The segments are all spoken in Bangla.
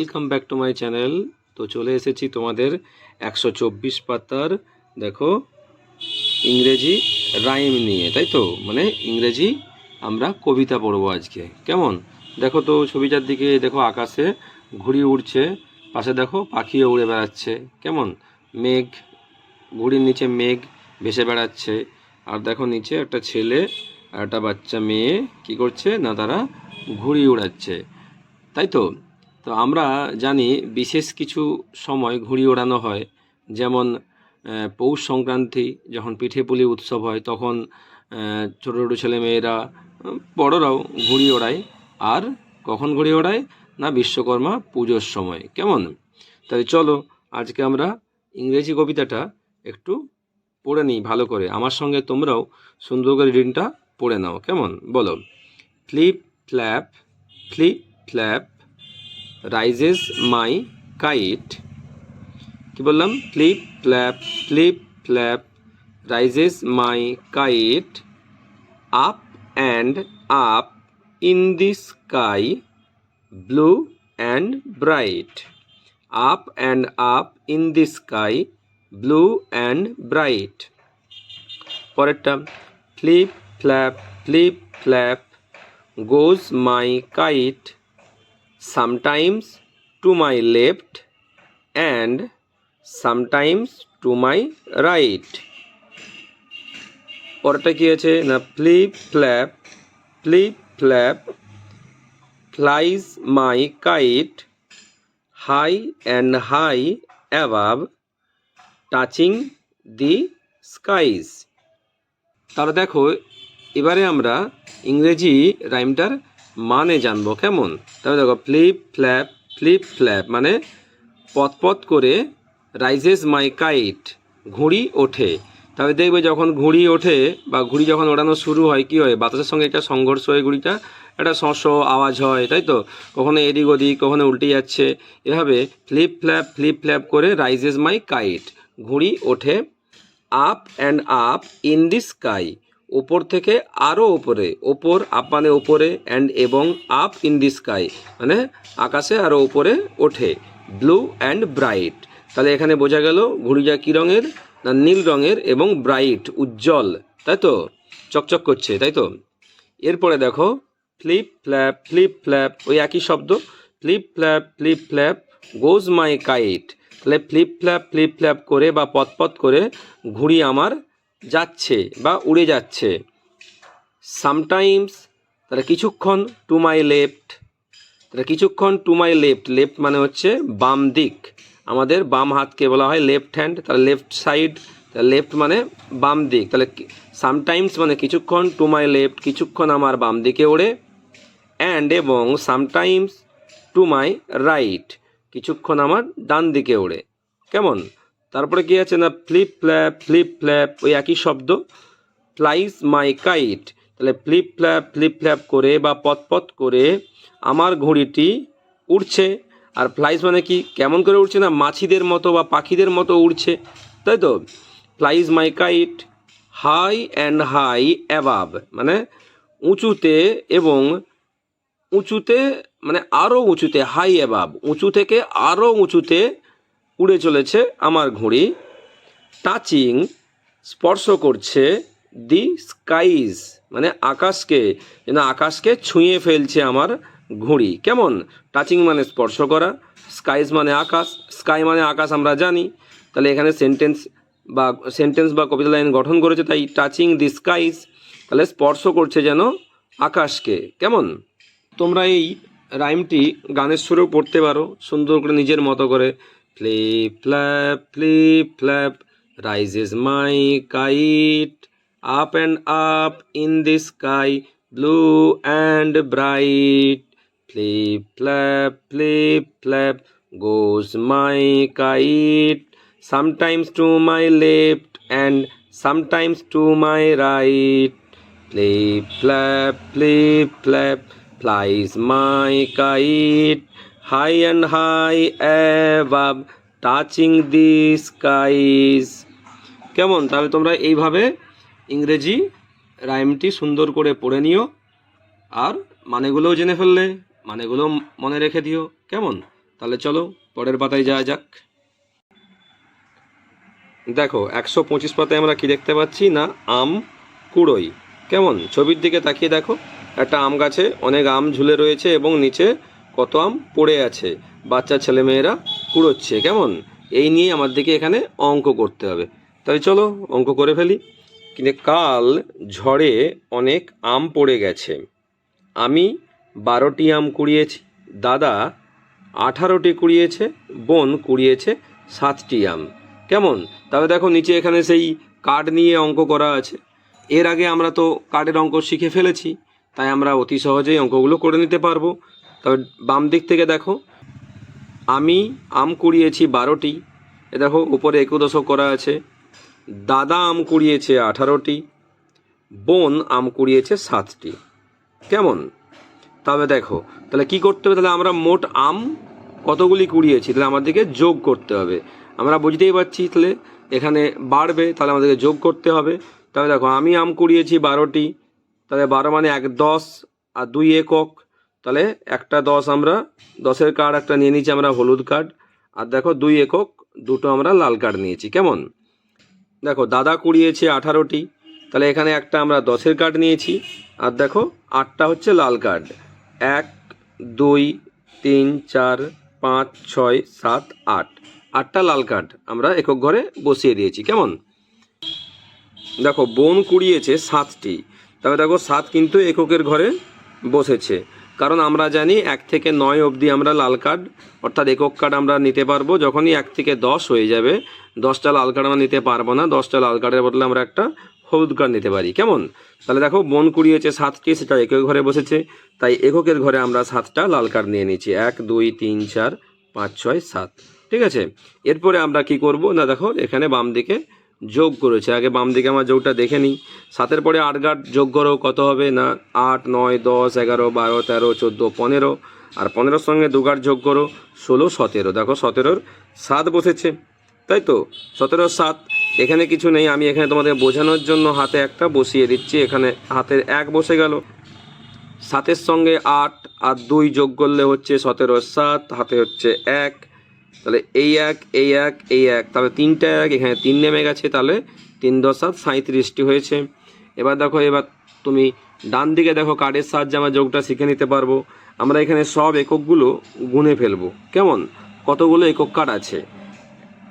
Welcome back to my channel তো চলে এসেছি তোমাদের একশো চব্বিশ পাতার, দেখো, ইংরেজি রাইম নিয়ে, তাই তো? মানে ইংরেজি আমরা কবিতা পড়ব আজকে। কেমন? দেখো তো ছবিটার দিকে, দেখো আকাশে ঘুড়ি উড়ছে, পাশে দেখো পাখিও উড়ে বেড়াচ্ছে। কেমন? মেঘ, ঘুড়ির নিচে মেঘ ভেসে বেড়াচ্ছে। আর দেখো নিচে একটা ছেলে আর একটা বাচ্চা মেয়ে কি করছে? না, তারা ঘুড়ি উড়াচ্ছে। তাই তো? তো আমরা জানি বিশেষ কিছু সময় ঘুড়ি ওড়ানো হয়, যেমন পৌষ সংক্রান্তি যখন পিঠে পুলি উৎসব হয়, তখন ছোটো ছোটো ছেলে মেয়েরা বড়রাও ঘুড়ি ওড়ায়। আর কখন ঘুড়ি ওড়ায়? না, বিশ্বকর্মা পুজোর সময়। কেমন? তাই চলো, আজকে আমরা ইংরেজি কবিতাটা একটু পড়ে নিই ভালো করে। আমার সঙ্গে তোমরাও সুন্দর করে রিডিংটা পড়ে নাও। কেমন? বলো। Flip flap flip flap rises my kite কি বললাম? Flip flap flip flap rises my kite up and up in the sky blue and bright up and up in the sky blue and bright পরেরটা flip flap flip flap goes my kite sometimes to my left and sometimes to my right. পরটা কি আছে? না flip flap flip flap flies my kite high and high above touching the skies তাহলে দেখো, এবারে আমরা ইংরেজি রাইমটার মানে জানব, কেমন? তাহলে দেখো ফ্লিপ ফ্ল্যাপ ফ্লিপ ফ্ল্যাপ মানে পথপথ করে রাইজেস মাই কাইট ঘুড়ি ওঠে। তবে দেখবে যখন ঘুড়ি ওঠে বা ঘুড়ি যখন ওড়ানো শুরু হয়, কি হয়? বাতাসের সঙ্গে একটা সংঘর্ষ হয় ঘুড়িটা, একটা শস্য আওয়াজ হয়, তাই তো? কখনো এদিক ওদিক, কখনো উল্টে যাচ্ছে। এভাবে ফ্লিপ ফ্ল্যাপ ফ্লিপ ফ্ল্যাপ করে রাইজেস মাই কাইট ঘুড়ি ওঠে up and up in the sky ওপর থেকে আরও ওপরে ওপর আপ মানে ওপরে অ্যান্ড এবং আপ ইন দি স্কাই মানে আকাশে আরও ওপরে ওঠে ব্লু অ্যান্ড ব্রাইট তাহলে এখানে বোঝা গেল ঘুড়িটা কী রঙের না নীল রঙের এবং ব্রাইট উজ্জ্বল, তাই তো? চকচক করছে, তাই তো? এরপরে দেখো ফ্লিপ ফ্ল্যাপ ফ্লিপ ফ্ল্যাপ ওই একই শব্দ flip flap flip flap goes my kite তাহলে ফ্লিপ ফ্ল্যাপ ফ্লিপ ফ্ল্যাপ করে বা পথপথ করে ঘুড়ি আমার যাচ্ছে বা উড়ে যাচ্ছে। সামটাইমস তাহলে কিছুক্ষণ টু মাই লেফট তাহলে কিছুক্ষণ টু মাই লেফট লেফট মানে হচ্ছে বাম দিক। আমাদের বাম হাতকে বলা হয় লেফট হ্যান্ড তাহলে লেফট সাইড তাহলে লেফট মানে বাম দিক। তাহলে সামটাইমস মানে কিছুক্ষণ টু মাই লেফট কিছুক্ষণ আমার বাম দিকে ওড়ে। অ্যান্ড এবং সামটাইমস টু মাই রাইট কিছুক্ষণ আমার ডান দিকে ওড়ে। কেমন? তারপরে কি আছে না? ফ্লিপ ফ্ল্যাপ ফ্লিপ ফ্ল্যাপ ওই একই শব্দ। Flies my kite. তাহলে ফ্লিপ ফ্ল্যাপ ফ্লিপ ফ্ল্যাপ করে বা পথপথ করে আমার ঘড়িটি উড়ছে। আর ফ্লাইজ মানে কি? কেমন করে উড়ছে না? মাছিদের মতো বা পাখিদের মতো উড়ছে। তাই তো? Flies my kite, high and high above মানে উঁচুতে এবং উঁচুতে মানে আরও উঁচুতে, হাই অ্যাবাব উঁচু থেকে আরও উঁচুতে উড়ে চলেছে আমার ঘুড়ি। টাচিং স্পর্শ করছে দি স্কাইজ মানে আকাশকে যেন আকাশকে ছুঁয়ে ফেলছে আমার ঘুড়ি। কেমন? টাচিং মানে স্পর্শ করা, স্কাইজ মানে আকাশ, স্কাই মানে আকাশ আমরা জানি। তাহলে এখানে সেন্টেন্স বা সেন্টেন্স বা কবিতা লাইন গঠন করেছে, তাই টাচিং দি স্কাইজ, তাহলে স্পর্শ করছে যেন আকাশকে। কেমন? তোমরা এই রাইমটি গানের সুরেও পড়তে পারো, সুন্দর করে নিজের মতো করে Flip, flap, flip, flap, rises my kite. Up and up in the sky, blue and bright. Flip, flap, flip, flap, goes my kite. Sometimes to my left and sometimes to my right. Flip, flap, flip, flap, flies my kite. High and high above touching the skies. কেমন? তাহলে তোমরা এইভাবে ইংরেজি রাইমটি সুন্দর করে পড়ে নিও আর মানেগুলোও জেনে ফেললে, মানেগুলো মনে রেখে দিও। কেমন? তাহলে চলো পরের পাতায় যাওয়া যাক। দেখো, একশো পঁচিশ পাতায় আমরা কি দেখতে পাচ্ছি? না, আম কুড়োই। কেমন? ছবির দিকে তাকিয়ে দেখো। একটা আম গাছে অনেক আম ঝুলে রয়েছে এবং নিচে কত আম পড়ে আছে। বাচ্চা ছেলেমেয়েরা কুড়োচ্ছে, কেমন? এই নিয়ে আমার দিকে এখানে অঙ্ক করতে হবে। তাই চলো অঙ্ক করে ফেলি। কিন্তু কাল ঝড়ে অনেক আম পড়ে গেছে। আমি বারোটি আম কুড়িয়েছি, দাদা আঠারোটি কুড়িয়েছে, বোন কুড়িয়েছে সাতটি আম। কেমন? তবে দেখো নিচে এখানে সেই কার্ড নিয়ে অঙ্ক করা আছে। এর আগে আমরা তো কার্ডের অঙ্ক শিখে ফেলেছি, তাই আমরা অতি সহজেই অঙ্কগুলো করে নিতে পারব। তবে বাম দিক থেকে দেখো, আমি আম কুড়িয়েছি বারোটি। এ দেখো, উপরে একুদশক করা আছে। দাদা আম কুড়িয়েছে আঠারোটি, বোন আম কুড়িয়েছে সাতটি। কেমন? তবে দেখো, তাহলে কি করতে হবে? তাহলে আমরা মোট আম কতগুলি কুড়িয়েছি? তাহলে আমাদেরকে যোগ করতে হবে। আমরা বুঝতেই পারছি তাহলে এখানে বাড়বে, তাহলে আমাদেরকে যোগ করতে হবে। তবে দেখো, আমি আম কুড়িয়েছি বারোটি, তাহলে বারো মানে এক দশ, আর দুই একক। তাহলে একটা দশ আমরা, দশের কার্ড একটা নিয়ে নিয়েছি আমরা হলুদ কার্ড আর দেখো দুই একক, দুটো আমরা লাল কার্ড নিয়েছি, কেমন? দেখো, দাদা কুড়িয়েছে আঠারোটি, তাহলে এখানে একটা আমরা দশের কার্ড নিয়েছি। আর দেখো, আটটা হচ্ছে লাল কার্ড এক, দুই, তিন, চার, পাঁচ, ছয়, সাত, আট। আটটা লাল কার্ড আমরা একক ঘরে বসিয়ে দিয়েছি, কেমন? দেখো, বোন কুড়িয়েছে সাতটি তবে দেখো সাত কিন্তু এককের ঘরে বসেছে। কারণ আমরা জানি এক থেকে নয় অবধি আমরা লাল কার্ড অর্থাৎ একক কার্ড আমরা নিতে পারব। যখনই এক থেকে দশ হয়ে যাবে, দশটা লাল কার্ড আমরা নিতে পারব না, দশটা লাল কার্ডের বদলে আমরা একটা হলুদ কার্ড নিতে পারি। কেমন? তাহলে দেখো, বোন কুড়িয়েছে সাতটি সেটা একক ঘরে বসেছে। তাই এককের ঘরে আমরা সাতটা লাল কার্ড নিয়ে নিচ্ছি এক, দুই, তিন, চার, পাঁচ, ছয়, সাত। ঠিক আছে? এরপরে আমরা কি করব? না, দেখো, এখানে বাম দিকে যোগ করেছে। আগে বাম দিকে আমার যোগটা দেখে নিই। সাতের পরে আট গাঁট যোগ করো, কত হবে? না, আট, নয়, দশ, এগারো, বারো, তেরো, চোদ্দ, পনেরো। আর পনেরোর সঙ্গে দু গাঁট যোগ করো, ষোলো, সতেরো। দেখো সতেরোর সাত বসেছে, তাই তো? সতেরো সাত, এখানে কিছু নেই। আমি এখানে তোমাদের বোঝানোর জন্য হাতে একটা বসিয়ে দিচ্ছি। এখানে হাতের এক বসে গেল। সাতের সঙ্গে আট আর দুই যোগ করলে হচ্ছে সতেরো সাত, হাতে হচ্ছে এক। তাহলে এই এক এই এক এই এক, তাহলে তিনটা এক, এখানে তিন নেমে গেছে, তাহলে তিন দশ সাত সাঁত্রিশটি হয়েছে। এবার দেখো, এবার তুমি ডান দিকে দেখো, কার্ডের সাহায্যে আমরা যোগটা শিখে নিতে পারব। আমরা এখানে সব এককগুলো গুনে ফেলব। কেমন? কতগুলো একক কার্ড আছে?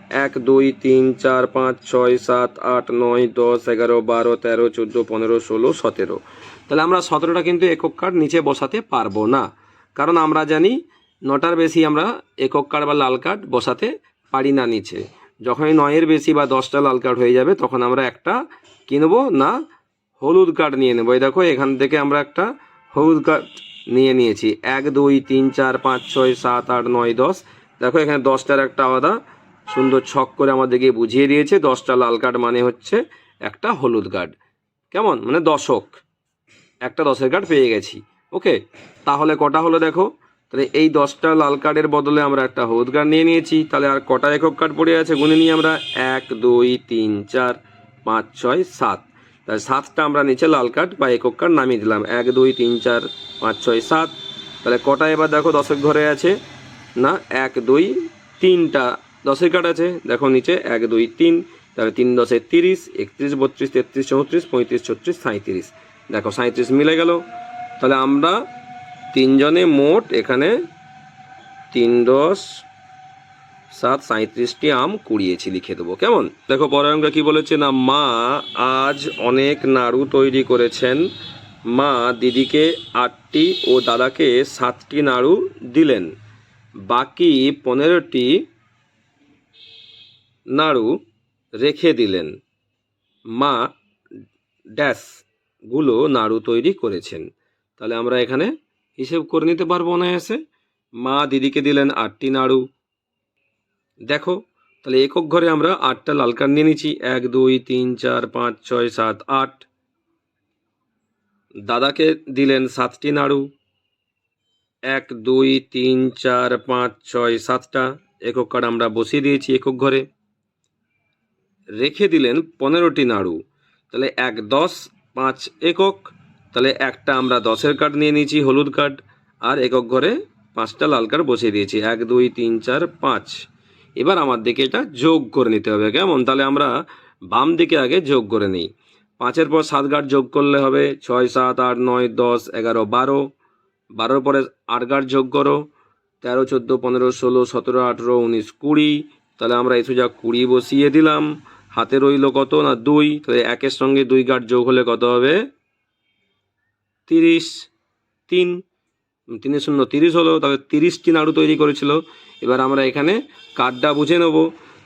এক, দুই, তিন, চার, পাঁচ, ছয়, সাত, আট, নয়, দশ, এগারো, বারো, তেরো, চোদ্দ, পনেরো, ষোলো, সতেরো। তাহলে আমরা সতেরোটা কিন্তু একক কার্ড নিচে বসাতে পারব না। কারণ আমরা জানি নটার বেশি আমরা একক কার্ড বা লাল কার্ড বসাতে পারি না নিচে। যখনই নয়ের বেশি বা দশটা লাল কার্ড হয়ে যাবে, তখন আমরা একটা কিনবো না, হলুদ কার্ড নিয়ে নেব। এই দেখো, এখান থেকে আমরা একটা হলুদ কার্ড নিয়ে নিয়েছি। এক, দুই, তিন, চার, পাঁচ, ছয়, সাত, আট, নয়, দশ। দেখো, এখানে দশটার একটা আলাদা সুন্দর ছক করে আমাদেরকে বুঝিয়ে দিয়েছে। দশটা লাল কার্ড মানে হচ্ছে একটা হলুদ কার্ড কেমন? মানে দশক। একটা দশের কার্ড পেয়ে গেছি। ওকে? তাহলে কটা হলো দেখো? তাহলে এই দশটা লাল কার্ডের বদলে আমরা একটা হলুদ কার্ড নিয়ে নিয়েছি। তাহলে আর কটা একক কার্ড পড়ে আছে গুনে নিয়ে আমরা? এক, দুই, তিন, চার, পাঁচ, ছয়, সাত। তাহলে সাতটা আমরা নিচে লাল কার্ড বা একক কার্ড নামিয়ে দিলাম। এক, দুই, তিন, চার, পাঁচ, ছয়, সাত। তাহলে কটা এবার দেখো দশক ঘরে আছে? না, এক, দুই, তিনটা দশের কার্ড আছে। দেখো নিচে এক, দুই, তিন, তাহলে তিন দশে তিরিশ, একত্রিশ, বত্রিশ, তেত্রিশ, চৌত্রিশ, পঁয়ত্রিশ, ছত্রিশ সাঁত্রিশ দেখো সাঁত্রিশ মিলে গেল। তাহলে আমরা তিনজনে মোট এখানে তিন দশ সাত সাঁত্রিশটি আম কুড়িয়েছি লিখে দেবো। কেমন? দেখো পরের অঙ্কে কি বলেছে না, মা আজ অনেক নাড়ু তৈরি করেছেন। মা দিদিকে আটটি ও দাদাকে সাতটি নাড়ু দিলেন। বাকি পনেরোটি নাড়ু রেখে দিলেন। মা ড্যাশগুলো নাড়ু তৈরি করেছেন। তাহলে আমরা এখানে হিসেব করে নিতে পারব অনায়াসে। মা দিদিকে দিলেন আটটি নাড়ু। দেখো, তাহলে একক ঘরে আমরা আটটা লাল কার্ড নিয়ে নিচ্ছি। এক, দুই, তিন, চার, পাঁচ, ছয়, সাত, আট। দাদাকে দিলেন সাতটি নাড়ু। এক, দুই, তিন, চার, পাঁচ, ছয়, সাতটা একক কার্ড আমরা বসিয়ে দিয়েছি একক ঘরে। রেখে দিলেন পনেরোটি নাড়ু। তাহলে এক, দশ, পাঁচ একক। তাহলে একটা আমরা দশের কার্ড নিয়ে নিয়েছি, হলুদ কার্ড, আর একক ঘরে পাঁচটা লাল কার্ড বসিয়ে দিয়েছি। এক, দুই, তিন, চার, পাঁচ। এবার আমার দিকে এটা যোগ করে নিতে হবে, কেমন? তাহলে আমরা বাম দিকে আগে যোগ করে নিই। পাঁচের পর সাত গার্ড যোগ করলে হবে ছয়, সাত, আট, নয়, দশ, এগারো, বারো। বারোর পরে আট গার্ড যোগ করো। তেরো, চোদ্দ, পনেরো, ষোলো, সতেরো, আঠেরো, উনিশ, কুড়ি। তাহলে আমরা এই সোজা কুড়ি বসিয়ে দিলাম। হাতে রইল কত না দুই? তাহলে একের সঙ্গে দুই গার্ড যোগ হলে কত হবে? তিরিশ, তিন তিনে শূন্য, তিরিশ হলো তবে তিরিশটি নাড়ু তৈরি করেছিল। এবার আমরা এখানে কার্ডটা বুঝে নেব।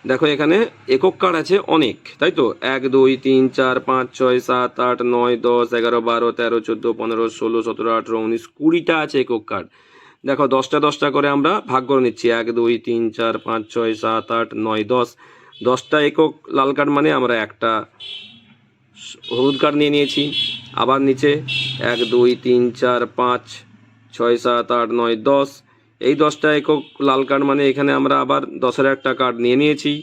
দেখো এখানে একক কার্ড আছে অনেক, তাই তো? এক, দুই, তিন, চার, পাঁচ, ছয়, সাত, আট, নয়, দশ, এগারো, বারো, তেরো, চোদ্দ, পনেরো, ষোলো, সতেরো, আঠেরো, উনিশ, কুড়িটা আছে একক কার্ড দেখো দশটা দশটা করে আমরা ভাগ করে নিচ্ছি। এক, দুই, তিন, চার, পাঁচ, ছয়, সাত, আট, নয়, দশ। দশটা একক লাল কার্ড মানে আমরা একটা হলুদ কার্ড নিয়ে নিয়েছি। আবার নিচে এক, দুই, তিন, চার, পাঁচ, ছয়, সাত, আট, নয়, দশ। এই দশটা একক লাল কার্ড মানে এখানে আমরা আবার দশের একটা কার্ড নিয়ে নিয়েছি।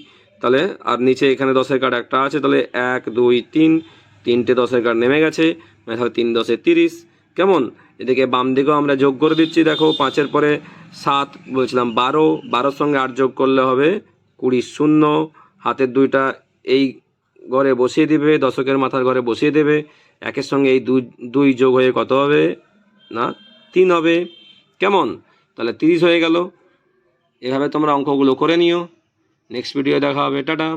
তাহলে আর নিচে এখানে দশের কার্ড একটা আছে। তাহলে এক, দুই, তিন, তিনটে দশের কার্ড নেমে গেছে। মানে তাহলে তিন, দশে তিরিশ। কেমন? এদিকে বাম দিকেও আমরা যোগ করে দিচ্ছি। দেখো, পাঁচের পরে সাত, বলছিলাম বারো। বারোর সঙ্গে আট যোগ করলে হবে কুড়ি শূন্য। হাতের দুইটা এই ঘরে বসিয়ে দিবে, দশকের মাথার ঘরে বসিয়ে দেবে। একের সঙ্গে এই দুই দুই যোগ হয়ে কত হবে? না, তিন হবে। কেমন? তাহলে তিরিশ হয়ে গেল। এভাবে তোমরা অঙ্কগুলো করে নিও। নেক্সট ভিডিও দেখা হবে। টাটা।